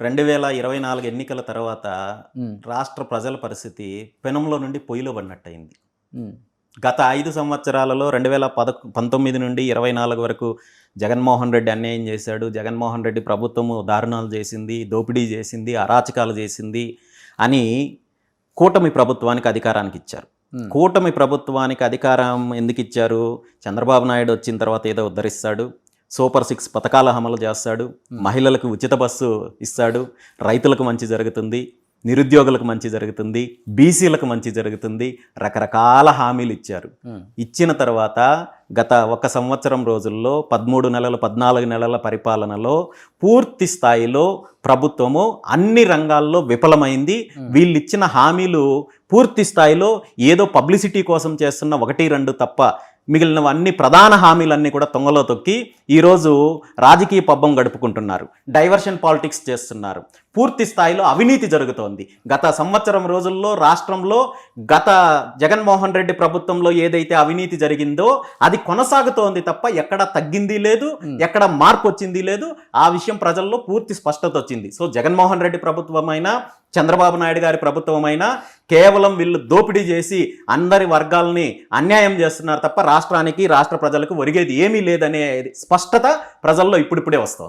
రెండు వేల ఇరవై నాలుగు ఎన్నికల తర్వాత రాష్ట్ర ప్రజల పరిస్థితి పెనంలో నుండి పొయ్యిలో పడినట్టయింది. ఉమ్, గత ఐదు సంవత్సరాలలో రెండు వేల పద పంతొమ్మిది నుండి ఇరవై నాలుగు వరకు జగన్మోహన్ రెడ్డి అన్యాయం చేశాడు జగన్మోహన్ రెడ్డి ప్రభుత్వము దారుణాలు చేసింది దోపిడీ చేసింది అరాచకాలు చేసింది అని కూటమి ప్రభుత్వానికి అధికారానికి ఇచ్చారు. కూటమి ప్రభుత్వానికి అధికారం ఎందుకు ఇచ్చారు? చంద్రబాబు నాయుడు వచ్చిన తర్వాత ఏదో ఉద్ధరిస్తాడు. సూపర్ సిక్స్ పథకాల అమలు చేస్తాడు. మహిళలకు ఉచిత బస్సు ఇస్తాడు. రైతులకు మంచి జరుగుతుంది. నిరుద్యోగులకు మంచి జరుగుతుంది. బీసీలకు మంచి జరుగుతుంది. రకరకాల హామీలు ఇచ్చారు. ఇచ్చిన తర్వాత గత ఒక సంవత్సరం రోజుల్లో పదమూడు నెలలు పద్నాలుగు నెలల పరిపాలనలో పూర్తి స్థాయిలో ప్రభుత్వము అన్ని రంగాల్లో విఫలమైంది. వీళ్ళు ఇచ్చిన హామీలు పూర్తి స్థాయిలో ఏదో పబ్లిసిటీ కోసం చేస్తున్న ఒకటి రెండు తప్ప మిగిలినవన్నీ ప్రధాన హామీలన్నీ కూడా తొంగలో తొక్కి ఈరోజు రాజకీయ పబ్బం గడుపుకుంటున్నారు. డైవర్షన్ పాలిటిక్స్ చేస్తున్నారు. పూర్తి స్థాయిలో అవినీతి జరుగుతోంది. గత సంవత్సరం రోజుల్లో రాష్ట్రంలో గత జగన్మోహన్ రెడ్డి ప్రభుత్వంలో ఏదైతే అవినీతి జరిగిందో అది కొనసాగుతోంది తప్ప ఎక్కడ తగ్గింది లేదు ఎక్కడ మార్పు వచ్చింది లేదు. ఆ విషయం ప్రజల్లో పూర్తి స్పష్టత వచ్చింది. సో జగన్మోహన్ రెడ్డి ప్రభుత్వమైనా చంద్రబాబు నాయుడు గారి ప్రభుత్వమైనా కేవలం వీళ్ళు దోపిడీ చేసి అందరి వర్గాల్ని అన్యాయం చేస్తున్నారు తప్ప రాష్ట్రానికి రాష్ట్ర ప్రజలకు ఒరిగేది ఏమీ లేదనే స్పష్టత ప్రజల్లో ఇప్పుడిప్పుడే వస్తుంది.